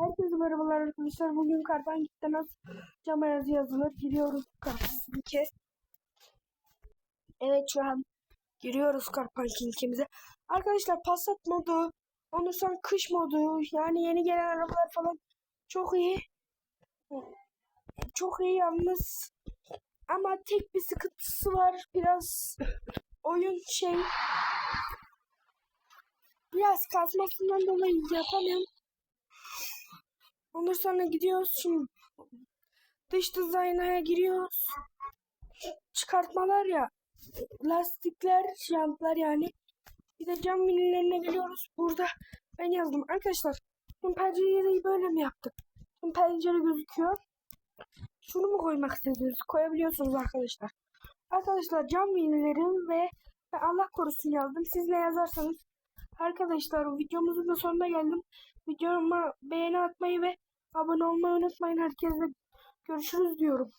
Herkese merhabalar arkadaşlar. Bugün Karpankit'te nasıl cam ayazı yazılır giriyoruz Karpankit'e. Evet şu an giriyoruz Karpankit'imize. Arkadaşlar Passat modu, ondan sonra kış modu, yani yeni gelen arabalar falan çok iyi. Çok iyi yalnız. Ama tek bir sıkıntısı var. Biraz oyun şey biraz kasmasından dolayı yapamıyorum. Ondan sonra gidiyoruz şimdi. Dış dizaynaya giriyoruz. Çıkartmalar ya. Lastikler, jantlar yani. Bir de cam millerine geliyoruz. Burada ben yazdım. Arkadaşlar bu pencereyi böyle mi yaptık? Bu pencere gözüküyor. Şunu mu koymak istiyorsunuz? Koyabiliyorsunuz arkadaşlar. Arkadaşlar cam milleri ve ve Allah korusun yazdım. Siz ne yazarsanız. Arkadaşlar videomuzun da sonuna geldim. Videoma beğeni atmayı ve abone olmayı unutmayın. Herkese görüşürüz diyorum.